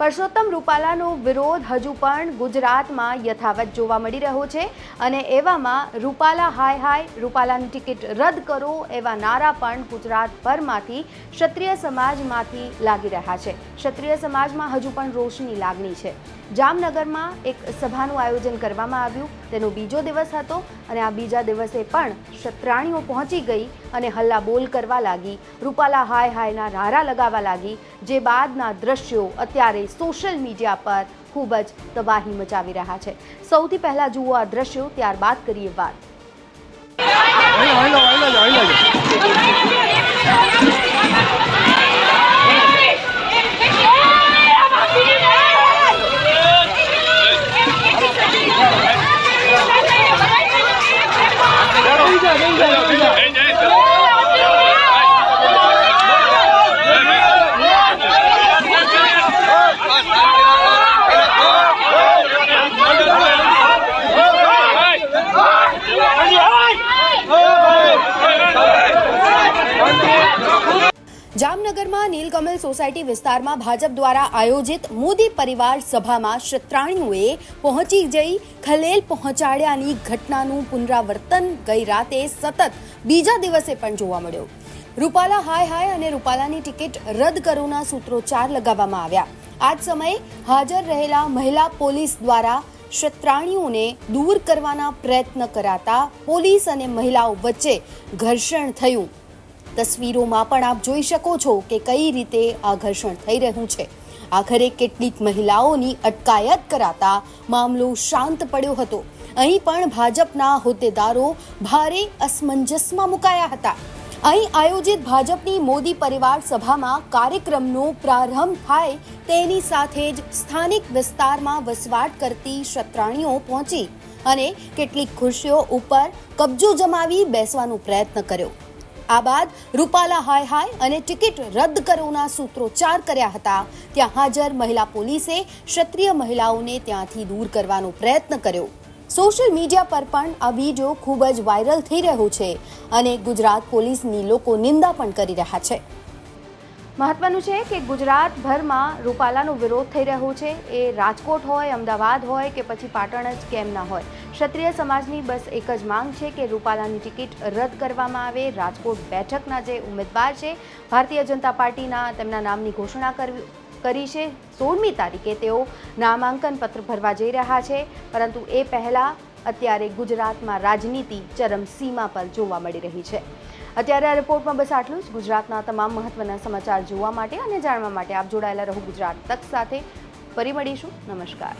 પરસોત્તમ રૂપાલાનો વિરોધ હજુ પણ ગુજરાતમાં યથાવત જોવા મળી રહ્યો છે અને એવામાં રૂપાલા હાય હાય રૂપાલાની ટિકિટ રદ કરો એવા નારા પણ ગુજરાતભરમાંથી ક્ષત્રિય સમાજમાંથી લાગી રહ્યા છે. ક્ષત્રિય સમાજમાં હજુ પણ રોષની લાગણી છે. જામનગરમાં એક સભાનું આયોજન કરવામાં આવ્યું. તેનો બીજો દિવસ હતો અને આ બીજા દિવસે પણ શત્રાણીઓ પહોંચી ગઈ અને હલ્લા બોલ કરવા લાગી રૂપાલા હાય હાયના નારા લગાવવા લાગી જે બાદના દ્રશ્યો અત્યારે સોશિયલ મીડિયા પર ખૂબ જ તબાહી મચાવી રહ્યા છે સૌથી પહેલાં જુઓ આ દ્રશ્યો ત્યારબાદ કરીએ વાત આઈલો આઈલો Venga, venga. જામનગરમાં નીલકમલ સોસાયટી વિસ્તારમાં ભાજપ દ્વારા આયોજિત મોદી પરિવાર સભામાં ક્ષત્રાણીઓએ પહોંચી જઈ ખલેલ પહોંચાડ્યાની ઘટનાનું પુનરાવર્તન ગઈ રાતે સતત બીજા દિવસે પણ જોવા મળ્યું. રૂપાલા હાય હાય અને રૂપાલાની ટિકિટ રદ કરોના સૂત્રોચ્ચાર લગાવવામાં આવ્યા. આ જ સમયે હાજર રહેલા મહિલા પોલીસ દ્વારા ક્ષત્રાણીઓને દૂર કરવાના પ્રયત્ન કરાતા પોલીસ અને મહિલાઓ વચ્ચે ઘર્ષણ થયું. તસવીરોમાં પણ આપ જોઈ શકો છો કે કઈ રીતે આ ઘર્ષણ થઈ રહ્યું છે. આખરે કેટલીક મહિલાઓની અટકાયત કરાતા મામલો શાંત પડ્યો હતો. અહીં પણ ભાજપના હોદ્દેદારો ભારે અસમંજસમાં મુકાયા હતા. અહીં આયોજિત ભાજપની મોદી પરિવાર સભામાં કાર્યક્રમનો પ્રારંભ થાય તેની સાથે જ સ્થાનિક વિસ્તારમાં વસવાટ કરતી ક્ષત્રાણીઓ પહોંચી અને કેટલીક ખુરશીઓ ઉપર કબજો જમાવી બેસવાનો પ્રયત્ન કર્યો. આ બાદ રૂપાલા હાય હાય અને ટિકિટ રદ કરોના સૂત્રોચ્ચાર કર્યા હતા. ત્યાં હાજર મહિલા પોલીસે ક્ષત્રિય મહિલાઓને ત્યાંથી દૂર કરવાનો પ્રયત્ન કર્યો. સોશિયલ મીડિયા પર પણ આ વીડિયો ખૂબ જ વાયરલ થઈ રહ્યો છે અને ગુજરાત પોલીસની લોકો નિંદા પણ કરી રહ્યા છે. મહત્વનું છે કે ગુજરાતભરમાં રૂપાલાનો વિરોધ થઈ રહ્યો છે. એ રાજકોટ હોય, અમદાવાદ હોય કે પછી પાટણ જ કેમ ના હોય. ક્ષત્રિય સમાજની બસ એક જ માંગ છે કે રૂપાલાની ટિકિટ રદ કરવામાં આવે. રાજકોટ બેઠકના જે ઉમેદવાર છે, ભારતીય જનતા પાર્ટીના તેમના નામની ઘોષણા કરવી કરી છે. સોળમી તારીખે તેઓ નામાંકન પત્ર ભરવા જઈ રહ્યા છે. પરંતુ એ પહેલાં અત્યારે ગુજરાતમાં રાજનીતિ ચરમસીમા પર જોવા મળી રહી છે. અત્યારે આ રિપોર્ટમાં બસ આટલું જ. ગુજરાતના તમામ મહત્વના સમાચાર જોવા માટે અને જાણવા માટે આપ જોડાયેલા રહો ગુજરાત તક સાથે. ફરી મળીશું. નમસ્કાર.